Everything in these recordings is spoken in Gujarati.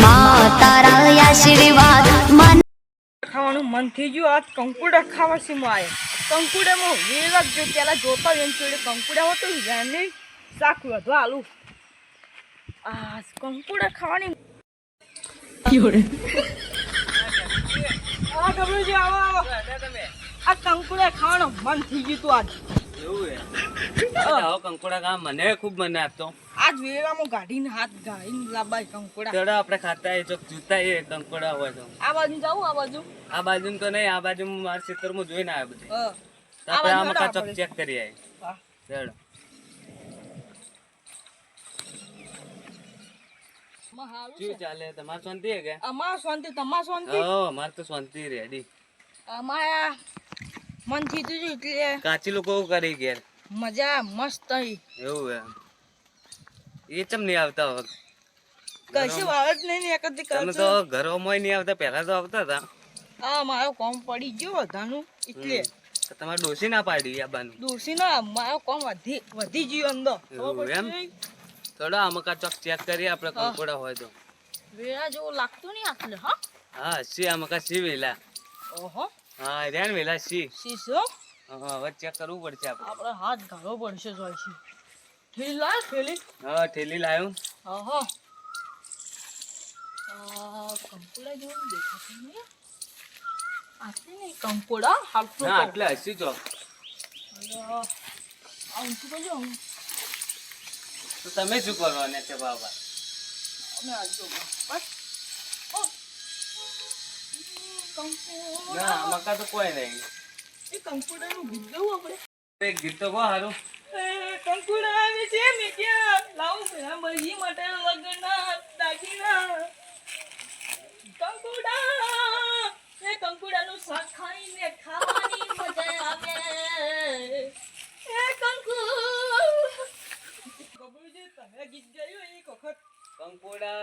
માં તારા આશીર્વાદ મન ખાવાનું મન થઈ ગયું. આજ કંકુડા ખાવા છે માએ. કંકુડામાં વેલા જો પેલા જોતા એમ જોડે કંકુડા હોતો જાણે શાક વધુ આલુ. આ કંકુડા ખાવાની આ આવો આ કંકુડા ખાવાનું મન થઈ ગયું તું આજ. કંકોડા મને ખૂબ મને આપતો. આજ વેલામાં ગાડીને હાથ ગાડીને લાબાય કંકુડા. ચડો આપણે ખાતા એ ચોક જૂતા એ કંકોડા હોય તો. આ બાજુ જાવું આ બાજુ. આ બાજુ તો નહીં આ બાજુ મારા ખેતરમાં જોઈને આવ્યા બધે. હા. તો આ આપણે આ મકા ચોક ચેક કરી આવી ચડો. માં હારું શું છે. ચાલે? તમારે શાંતિ કે? અમાર શાંતિ તમાર શાંતિ? હો મારે તો શાંતિ રેડી અમારા મન થયું હતું એટલે કાચી લોકો એવું કરી ઘેર મજા મસ્ત એવું હે એ ચમ નહીં આવતા હવે કશું આવે જ નહીં ને એકત્રી તમે તો ઘરોમાં નહીં આવતા પહેલા તો આવતા હતા. આ મારો કોમ પડી ગયો બધાનું એટલે. તમારે ડોસી ના પાડી આ બાનું? દોશી ના મારો કોમ વધી વધી ગયો અંદર. એમ? થોડો ચડો આ ચોક ચેક કરીએ આપણે. કંકોડા હોય તો. વેરા જેવું લાગતું નહીં આટલે હા? હા સી આ કા સી વેલા. ઓહો. હા રેણ વેલા સી શીશો હા? હવે ચેક કરવું પડશે આપણે. આપણે હાથ ઘાલો પડશે જોઈ છે ઠેલી લાય ઠેલી? હા ઠેલી લાવ્યું હા હા કંકોડા જેવું દેખાતું નહીં આટલી નહીં કંકોડા? હાલતું ના તો. હસી ચોક આ ઊંચું કરજો તો તમે શું કરવાના છે બાબા? અમે આજુ બસ. ના મકા તો કોઈ નહીં. એ કંકોડાનું ગીત ગાવું આપણે. એક ગીત તો કહો હારું કંકુડા આવે છે મીઠિયા લાવું પેલા બધી માટે લગ્ન દાગીના. કંકુડા એ કંકુડાનું શાક ખાઈને ખાવાની મજા આવે. એ કંકુ. ગબરુજી તમે ગીત ગાયું એક વખત? કંકુડા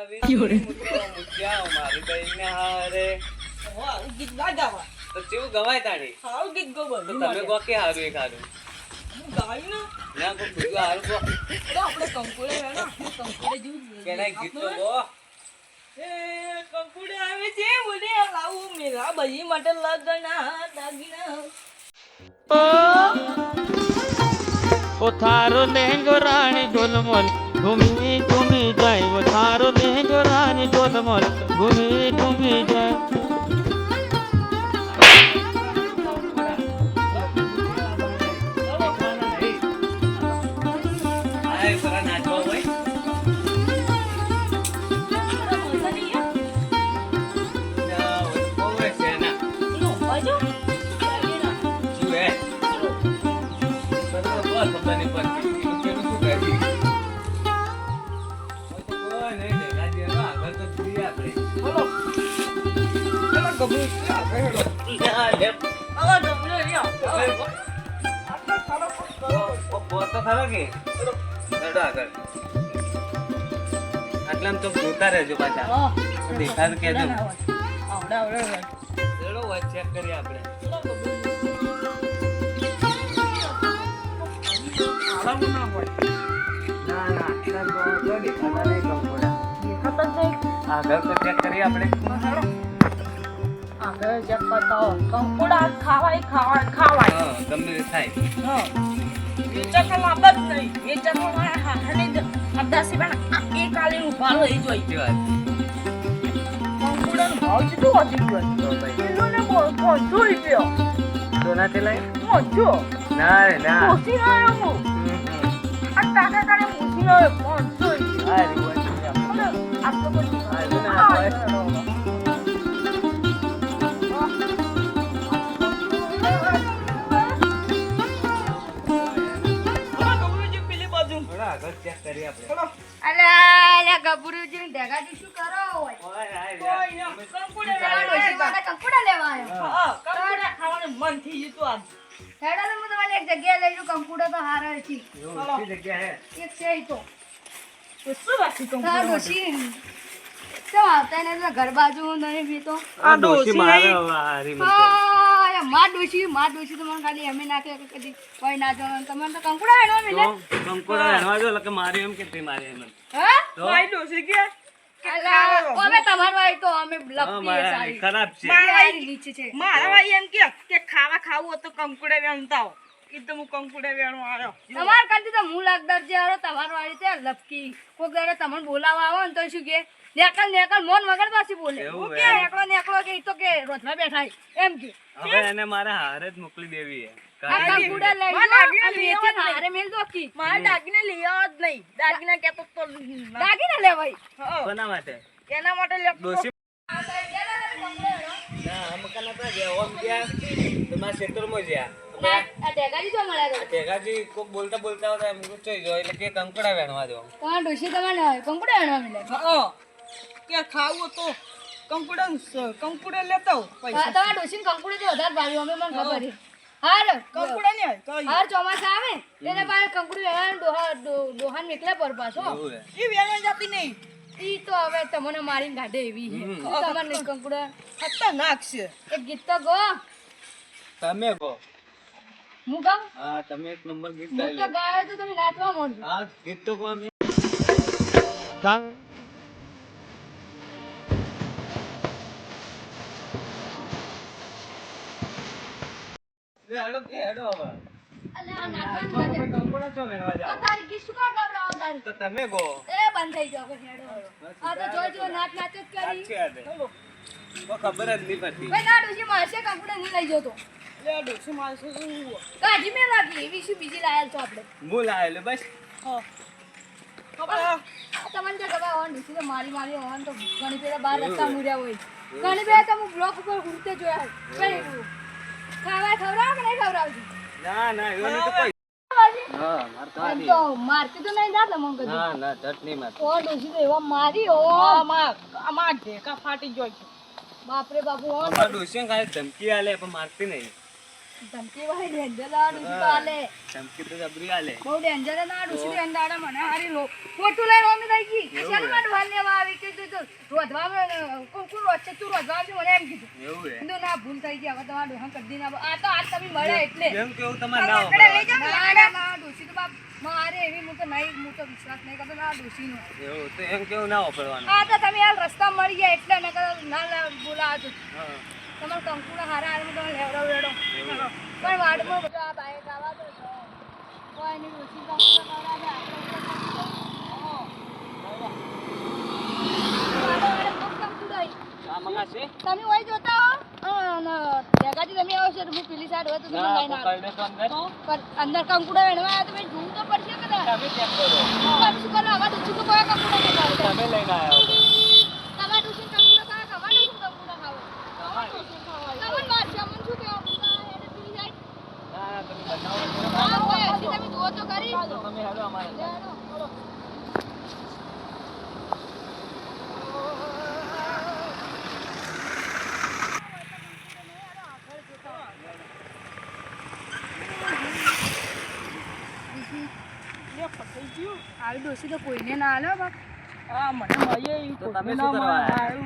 મૂકો મૂક્યા મારી બહેન હારે. આવું ગીત ના ગાવા તો કેવું ગવાય તાણી સારું ગીત ગો તો તમે માટે કે હારું એક હારું. હું ગાયું ને ના કોઈ બીજું હારું કહો. એટલે આપણે કંકુડા વેણો આપણે કંકુડા જેવું પેલા ગીત તો આપણું કહો આવે છે બોલે લાવું મેરા બધી માટે લગના દાગીના. ઓ થારો લેંગો રાણી ઢોલમોલ ઘૂમી ઘૂમી જાય. ઓ થારો લેંગો રાણી ઢોલમોલ ઘૂમી ઘૂમી જાય. આટલા તો જોતા રહેજો પાછા દેખાડ દેખાતું આવડે આવડે વાત ચેક કરીએ આપણે ના ના ના આટલા દેખાતા આગળ તો ચેક કરીએ આપણે. આગળ જે બતાવો કંકુડા ખાવાય ખાવાય ખાવાય. હા, ગમે તે થાય. હા. વેચાતા લાંબા નહીં વેચાતા મારા હાથની અદાસી પણ એક આલી ઊભા રહી જોઈ. સાચી વાત. ભાવ કેટલો વધી ગયો કિલોને પાંચસો રૂપિયા સોનાથી લાય? પાંચસો ના રે, ના. ના આવ્યો હું. આ તારે તારે ના આવ્યો પાંચસો રૂપિયા ગભરુજી ને શું કરો હોય? કોઈ. કંકુડા લેવા આવ્યો હા, કંકુડા ખાવાનું મન થઈ ગયું આજ હેડો તો હું તમારી એક જગ્યાએ લઈ જઉં. કંકુડો તો હારા છે. એવું જગ્યા હે. એક છે ઈ તો. તો શું રાખી કંકુડા તાર ડોશી. કેમ આવતા ને ઘર બાજુ નહીં બી તો. આ ડોશી મારે નહીં. હવે હારી મને તો. માં ડોશી માં ડોશી તો મને ખાલી એમ નાખે કે કદી કોઈ ના જવાનું તમારે તો કંકુડા વેણવા મિલે કંકોડા જો એટલે કે મારી એમ કે તે મારી એમ હા? તો? ડોશી કે? કે અલા, ખાવા અમે તમારી વાળી તો અમે હા, છે ખરાબ છે. મારા નીચે છે. મારા ભાઈ એમ કે કે ખાવા ખાવું તો કંકુડે વેણતા હો. તો હું કંકુડે વેણવા આવ્યો. તમાર કરતી તો હું લાગદાર જે હારો તમાર વાળી તે લપકી. કોક દાડે તમને બોલાવા આવો ને તો શું કે નેકલ નેકલ મોન વગર પાછી બોલે. હું કે નેકળો નેકળો કે ઈ તો કે રોજમાં બેઠા એમ કે. હવે એને મારા હારે જ મોકલી દેવી હા, બોલતા બોલતા એટલે કે કંકડા વેણવા દો. તમારા કંકુડા વેણવા મળ્યા હા કે ખાવું તો કંકુડે કંકુડે લેતા પૈસા. તમારા ડોશીને કંકુડે વધારે ભાવ્યું. અમે મને ખબર છે. હાર કંકુડા ને હાર ચોમાસા આવે એને પાસે કંકુડી વેણવાનું ડોહા ડોહાન નીકળે પર પાછો. એ વેણવા જતી નહીં. ઈ તો હવે તમને મારીને કાઢે એવી છે તમને કંકુડા. ખતરનાક છે. એક ગીત તો ગો. તમે ગો. હું ગાઉં? હા તમે એક નંબર ગીત ગાયો તો તમે નાચવા માંડજો. હા ગીત તો કહો અમે. તો તમે એ બંધ થઈ હેડો હેડો. આ તો જોઈ નાચ નાચ જ કરી. સાચી વાત છે. કોઈ ખબર જ નહીં પડતી. ભાઈ ના ડોશી મારશે કંકુડા નહીં લઈ જતો. લે ડોસી મારશે શું કાઢી મેં રાખી એવી શું બીજી લાયેલ છો આપણે? હું લાયેલો બસ. હા. તમને ખબર ડોશી તો મારી મારી હોય તો ઘણી પેલા બાર રસ્તા મૂર્યા હોય. ઘણી પેલા તો હું બ્લોક ઉપર ઉડતે જોયા ખાવા ખવડાવો કે નહીં ખવડાવતી ના ના એવું નહીં તો કોઈ મારતી નહીં ના ના ઓ તો એવા મારી ઓ. આમાં ઢેકા ફાટી ગયો છે. બાપરે બાપુ ઓ. અમારા ડોશીને ધમકી આલે પણ મારતી નહીં. ધમકી વાળી ડેન્જર આ શું આલે? ધમકી તો જબરી આલે. બહુ ડેન્જર ના શું તો અંદાડા મને હારી લો. ખોટું લઈ રોમી થઈ ગઈ. ચાલમાં ઢોલ લેવા આવી? કે તું રોધવા કોણ કોણ રોજ તું રોધવા આવજો મને એમ કીધું. એવું હે? તો ના ભૂલ થઈ ગઈ હવે તમારા ડોહા કદી ના આ તો આ તમે મળે એટલે. એમ કેવું તમારે ના લઈ જાવ ના ના ડોશી તો બાપ મારે એવી હું તો નહીં હું તો વિશ્વાસ નહીં કરતો ના ડોશીનો એવું તો એમ કેવું ના વાપરવાનું આ તો તમે યાર રસ્તા મળી ગયા એટલે નકર ના બોલાવજો. હા. તમારે કંકુના હારા હારે તમે લેવડાવ લેવડો પણ વાડમાં બધું આ બાઈક આવા તો કોઈ નહીં ડોશી કંકુના ખવડાવે, આપણે એટલે કંકુના. વાડે કંકુડા મંગાશે? તમે હોય જોતા હો? અને તમે આવો છો હું પેલી સાઈડ હોય તો તમે લઈને આવો. કઈ અંદર. કંકુડા વેણવા આવ્યા તો ભાઈ જોવું તો પડશે કદાચ તમે. તમે શું કરો તો કંકુડા તમે લઈને આયા હો. તમારે ડૂચી કંકુડા ખાવા ખબર નહીં શું કંકુડા ખાવા તમને મારશે અમને શું કહેવા પૂરા એને પેલી સાઈડ ના, ના, તમે બતાવો તો ખરા. હા હોય હજી તમે જુઓ તો ખરી તો તમે હેડો અમારે ત્યાં. લેવાનો. લે ફસાઈ ગયું. આવી ડોસી તો કોઈને ના હાલે બાપ. આ મને મળે તો તમે શું કરવા માં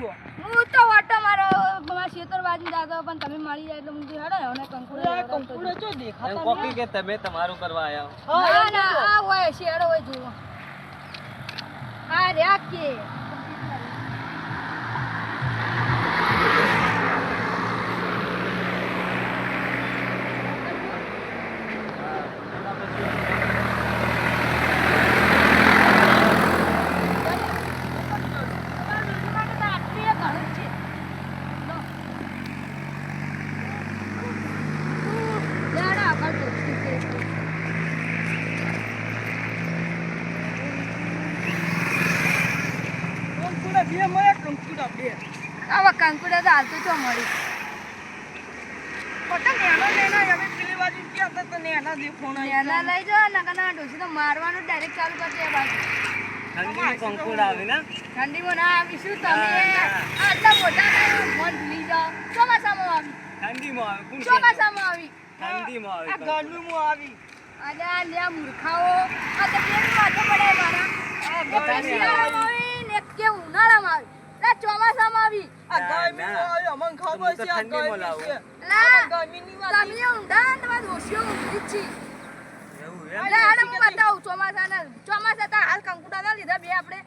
હું. તો વાટો મારો મારા ખેતર બાજુ જાતો પણ તમે મળી જાય એટલે હું કીધું હેડો અને કંકુડે ચો દેખાતા કોકી કે તમે તમારું કરવા આવ્યા હા, ના ના આ હોય શેડો હોય જુઓ. હા રહ્યા કે કંકુડા બે મળે કંકુડા બે આવા કંકુડા તો હાલતું તો મળી પટા નેના નેના એના લઈ ને કના ડોસી તો મારવાનું ડાયરેક્ટ ચાલુ કરી દે બાજુ. ઠંડીની કંકુડ આવી ને? ઠંડીમાં ના આવીશું તમે ના, ના. આટલા મોટા મન ભૂલી જાઓ. ચોમાસામાં આવી. ઠંડીમાં આવે કોણ ચોમાસામાં આવી. ઠંડીમાં આવે આ ગરમીમાં આવી. અરે આ લ્યા મૂર્ખાઓ. આ તો કેવી વાતો પડે મારા. આ આવી. ને કે ઉનાળામાં આવી. ચોમાસામાં આવી. આ ના, ગરમીમાં અમને ખબર છે આ ગરમી છે. લા ગરમીની વાત તમે ઊંધા ને તમારા દોષીઓ ઊંધી છે એટલે હાડો હું બતાવું ચોમાસાના ચોમાસા તા હાલ કંકુડા ના લીધા બે આપણે.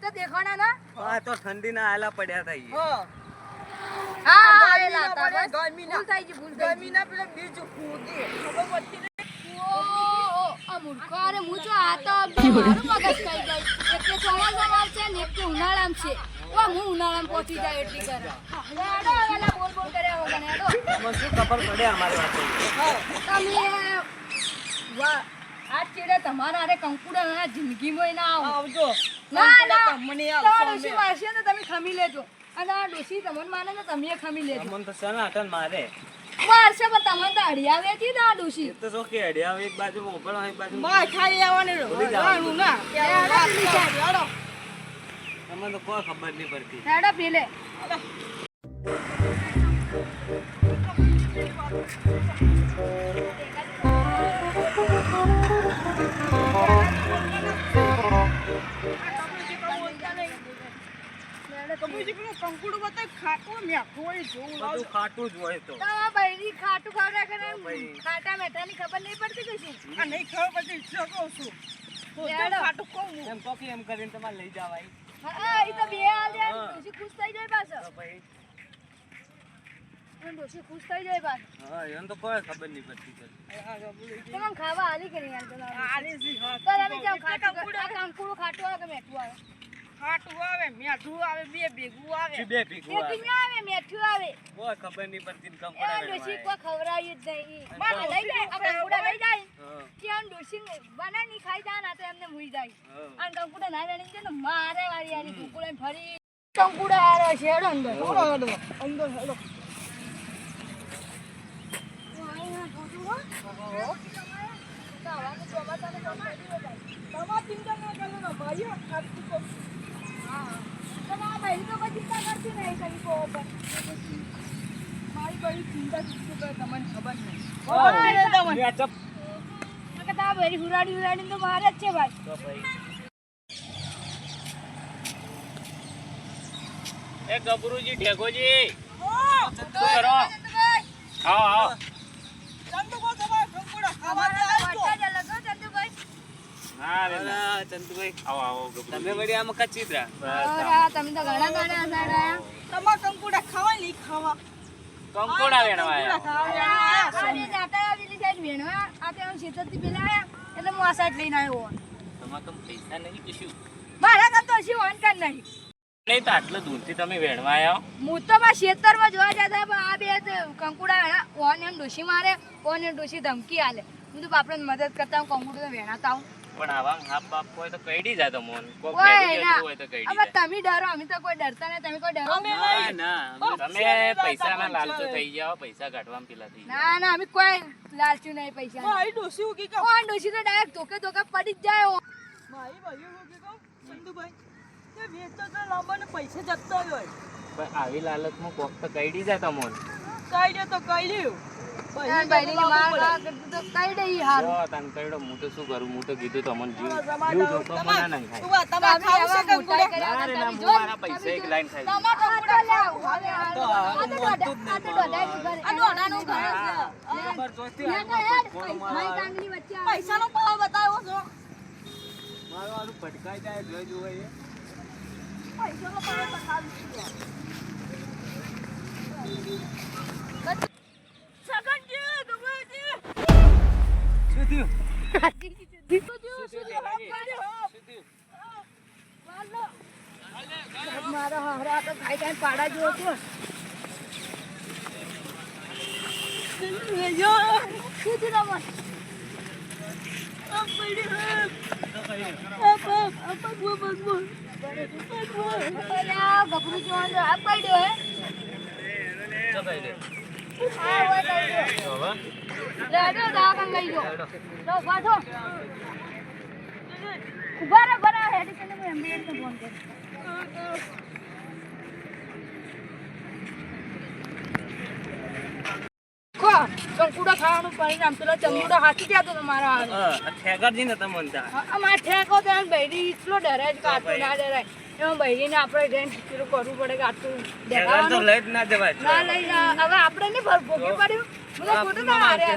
તો દેખાણા ના? આ તો ઠંડીના આલા પડ્યા હા. પડે, બસ. ગરમીના. ભૂલ થઈ ગઈ ભૂલ પેલા બીજ ખબર પડતી. ઓહો, આ મૂર્ખો. અરે હું જો આ તો મારું મગજ ખાઈ જાય એક ચોમાસામાં આવશે ને એક ઉનાળામાં છે. વા હું ઉનાળામાં પહોંચી જાય એટલી કરે હેડો, વેલા બોલ બોલ કર્યા વગર હેડો. આમાં શું ખબર પડે અમારી વાત? તમે વાહ આ ચેડે તમારા હારે કંકુડા ના જિંદગીમાં ના આવજો. ના ના તમને તમારા આવશો ડોશી અમે. વારસે ને તમે ખમી લેજો. અને આ ડોશી તમને માને ને તમે ખમી લેજો. મને તો સનાતન મારે? વારસે પણ મને તો અડિયા વેચી ને આ ડોશી તો શું કે અડ્યા એક બાજુ મોકલો એક બાજુ માર ખાઈ આવવાનું જવાનું. ના. હેડો. અમને તો કોઈ ખબર નહીં પડતી. હેડો પેલે. કંકુડું બતાય ખાટું મીઠું હોય જોવું. બધું ખાટું જ હોય તો તમારા બૈરી ખાટું ખવડાવે કે નહીં? ભાઈ. ખાટા મેઠાની ખબર નહીં પડતી કે શું? આ નહીં ખબર પછી કહું છું તો ખાટું કહું એમ કોકી એમ કરીને તમારે લઈ જવાય હા, એ તો બે હાલ યાર. ડોશી ખુશ થઈ જાય પાછો. તો ડોશી ખુશ થઈ જાય પાછો. હા એને તો કોઈ ખબર નહીં પડતી પછી. આ કપૂરજી. તો મને ખાવા હાલી કરી હાલ. હા. તો તમે ખાટું કંકુડું ખાટું આવે કે મેઠું આવે? ખાટું આવે મેઠું આવે બે ભેગું આવે બે ભેગું આવે? ઈ આવે, મેઠું આવે. કોઈ ખબર નહીં પડતી ને કમ પડે ડોશી કો કોઈ જ નહીં. અને લઈ જાય, આપણે કુડા લઈ જાય. ત્યાં ડોશી બના ની ખાઈ જાય ને તો એમને મુઈ જાય. અને કંકુડા ના વેણી છે ને મારે વાળી આની કુકુડા ફરી કંકુડા હારો છે હેડો અંદર હેડો. અંદર હેડો. તમારે ચિંતા ના કરો ને ભાઈઓ ખાટું કહું. તમારા બહેન તો કોઈ ચિંતા કરતી નહીં કંઈકો પર. મારી બધી ચિંતા શું કરે તમને ખબર નહીં હા. ખબર નહીં તમને. બે ચપ. નકર તમારા બહેન હુરાડી તો મારે જ છે ભાઈ તો. એ ગબરુજી ઠેકોજી હા, શું કરો આવો આવો ચંદુભાઈ તમારે કંકુડા ખાવા અમારા જાય તો તો. વરસાદ અલગ હો, ચંદુભાઈ. ના રે ના. અલા, ચંદુભાઈ. આવો આવો તમે વળી આમાં કચીતરા તમે તો ઘણા ઘણા સાડા આયા. કંકુડા ખાવા નહીં ખાવા. કંકોડા વેણવા જાતા સાઈડ વેણવા, આ તો હું શેતરથી પેલા આયા, એટલે હું આ સાઈડ લઈને આવ્યો. હોત. તમારે પૈસા નહીં કે શું વાંધ કાંઈ નહીં. નહીં તો આટલા દૂરથી તમે વેણવા આવ્યા હું. તો મારા ખેતરમાં જોવા જતા પણ આ બે કંકુડા વેણા. ઓન એમ ડોશી મારે ઓન એમ ડોશી ધમકી આલે. હું તો બાપડાને મદદ કરતા હું કંકુડું વેણાતા હું પણ આવા હાપ બાપ હોય તો કઈડી જાય મોન. કોક ઓય જતું હોય તો કઈડી જાય. તમે ડરો અમે તો કોઈ ડરતા નહીં તમે કોઈ ડરો ના. ના તમે પૈસાના લાલચો થઈ જાઓ પૈસા કાઢવામાં પેલા થઈ ના ના અમે કોઈ લાલચો નહીં પૈસા ભાઈ ડોસી ઉગી કહું? કોણ ડોસી તો ડાયરેક્ટ ધોકે ધોકે પડી જ જાય ઓ. ભાઈ બાજુ ઉગી કહું? ચંદુભાઈ તે વેચતો તો લાંબાને પૈસા જતો હોય. પણ આવી લાલચમાં કોક તો કઈડી જાય મોન. કઈ કઈ કઈ કઈડો તો શું પૈસા ના, ભાવ બતાવ્યો છો. મારો આનું ભટકાઈ જાય જોઈ જોઈ પૈસા નો ભાવ બતાવ્યો મારો હારા તો પાડા ગભરું જેવો હતો. આ પડ્યો હે? ચો કઈ દે. હવે? લે, હેડો, દવાખાને લઈ જાઓ. લો, ઊભા ઊભા રહો, ઊભા રહો. કરીને હું એમ્બ્યુલન્સને ફોન કરું. કો, કંકુડા ખાવાનું પરિણામ પેલો ચંદુડા હાથી જતો તો મારા હારે. હા, આ ઠેકારજી ને ત્યાં. આ- આ મારે ઠેકો તો એમ બૈરી એટલો ડરે જ કે ના ડરાય એમાં બૈરીને આપણે જઈને પેલું કરવું પડે કે આટલું દેખાવાનું. લઈ જ ના જવાય. ના લઈ હવે આપણે નહીં ભોગવી પડ્યું. મને ખોટું ના હારે?